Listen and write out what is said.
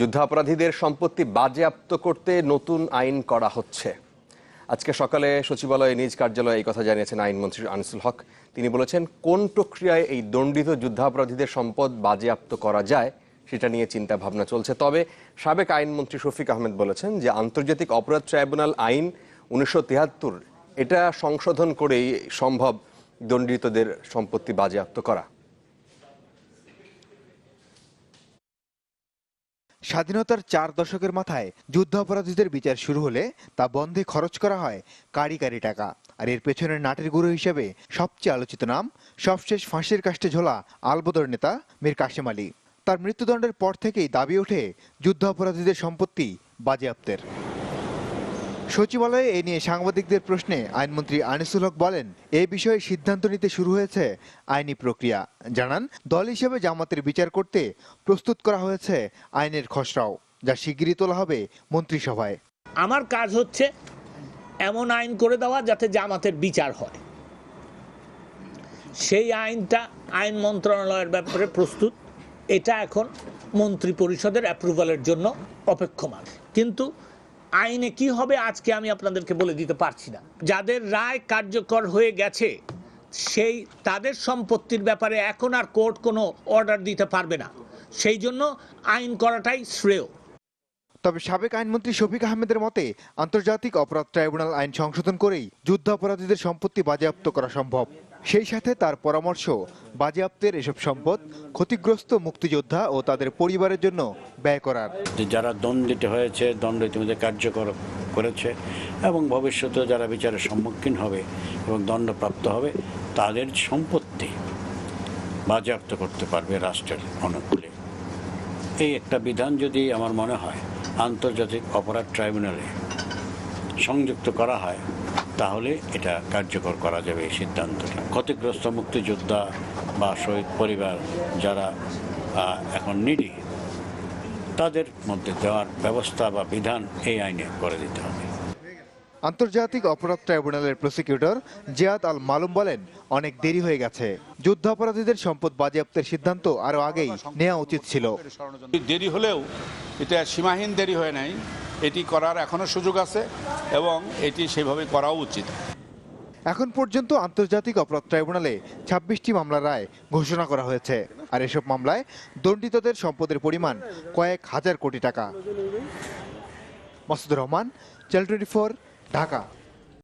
যুদ্ধাপরাধীদের সম্পত্তি বাজেয়াপ্ত করতে নতুন আইন করা হচ্ছে। আজকে সকালে সচিবালয়ে নিজ কার্যালয়ে এই কথা জানিয়েছেন আইনমন্ত্রী আনিসুল হক। তিনি বলেছেন, কোন প্রক্রিয়ায় এই দণ্ডিত যুদ্ধাপরাধীদের সম্পদ বাজেয়াপ্ত করা যায় সেটা নিয়ে চিন্তা ভাবনা চলছে। তবে সাবেক আইনমন্ত্রী শফিক আহমেদ বলেছেন যে, আন্তর্জাতিক অপরাধ ট্রাইব্যুনাল আইন উনিশশো তিয়াত্তর এটা সংশোধন করেই সম্ভব দণ্ডিতদের সম্পত্তি বাজেয়াপ্ত করা। স্বাধীনতার চার দশকের মাথায় যুদ্ধাপরাধীদের বিচার শুরু হলে তা বন্ধে খরচ করা হয় কারি কারি টাকা। আর এর পেছনের নাটের গুরু হিসেবে সবচেয়ে আলোচিত নাম, সবশেষ ফাঁসির কাষ্টে ঝোলা আলবদর নেতা মীর কাশেম আলী। তার মৃত্যুদণ্ডের পর থেকেই দাবি ওঠে যুদ্ধাপরাধীদের সম্পত্তি বাজেয়াপ্তের। সচিবালয়ে এ নিয়ে সাংবাদিকদের প্রশ্নে আইনমন্ত্রী আনিসুল হক বলেন, এ বিষয়ে সিদ্ধান্ত নিতে শুরু হয়েছে আইনি প্রক্রিয়া। জানান, দল হিসেবে জামাতের বিচার করতে প্রস্তুত করা হয়েছে আইনের খসড়াও, যা শিগগিরই তোলা হবে মন্ত্রিসভায়। আমার কাজ হচ্ছে এমন আইন করে দেওয়া যাতে জামাতের বিচার হয়। সেই আইনটা আইন মন্ত্রণালয়ের ব্যাপারে প্রস্তুত। এটা এখন মন্ত্রী পরিষদের অ্যাপ্রুভালের জন্য অপেক্ষমান কিন্তু আইনে কি হবে আজকে আমি আপনাদেরকে বলে দিতে পারছি না। যাদের রায় কার্যকর হয়ে গেছে, সেই তাদের সম্পত্তির ব্যাপারে এখন আর কোর্ট কোনো অর্ডার দিতে পারবে না। সেই জন্য আইন করাটাই শ্রেয়। তবে সাবেক আইনমন্ত্রী শফিক আহমেদের মতে, আন্তর্জাতিক অপরাধ ট্রাইব্যুনাল আইন সংশোধন করেই যুদ্ধাপরাধীদের সম্পত্তি বাজেয়াপ্ত করা সম্ভব। সেই সাথে তার পরামর্শ, বাজেয়াপ্তের এসব সম্পদ, ক্ষতিগ্রস্ত মুক্তিযোদ্ধা ও তাদের পরিবারের জন্য ব্যয় করার। যারা দণ্ডিত হয়েছে দণ্ড ইতিমধ্যে কার্যকর করেছে এবং ভবিষ্যতে যারা বিচারের সম্মুখীন হবে এবং দণ্ডপ্রাপ্ত হবে, তাদের সম্পত্তি বাজেয়াপ্ত করতে পারবে রাষ্ট্রের অনুকূলে। এই একটা বিধান যদি আমার মনে হয়, আন্তর্জাতিক অপরাধ ট্রাইব্যুনালে সংযুক্ত করা হয় তাহলে এটা কার্যকর করা যাবে এই সিদ্ধান্তটা। ক্ষতিগ্রস্ত মুক্তিযোদ্ধা বা শহীদ পরিবার যারা এখন নিডি তাদের মধ্যে দেওয়ার ব্যবস্থা বা বিধান এই আইনে করে দিতে হবে। আন্তর্জাতিক অপরাধ ট্রাইব্যুনালের প্রসিকিউটর জিয়াদ আল মালুম বলেন অনেক দেরি হয়ে গেছে। যুদ্ধাপরাধীদের সম্পদ বাজেয়াপ্তের সিদ্ধান্ত আরও আগেই নেওয়া উচিত ছিল। দেরি হলেও এটা সীমাহীন দেরি হয় নাই। এটি করার এখনও সুযোগ আছে এবং এটি সেভাবে করাও উচিত। এখন পর্যন্ত আন্তর্জাতিক অপরাধ ট্রাইব্যুনালে ছাব্বিশটি মামলার রায় ঘোষণা করা হয়েছে। আর এসব মামলায় দণ্ডিতদের সম্পদের পরিমাণ কয়েক হাজার কোটি টাকা। Masudur Rahman, channel twenty Dhaka.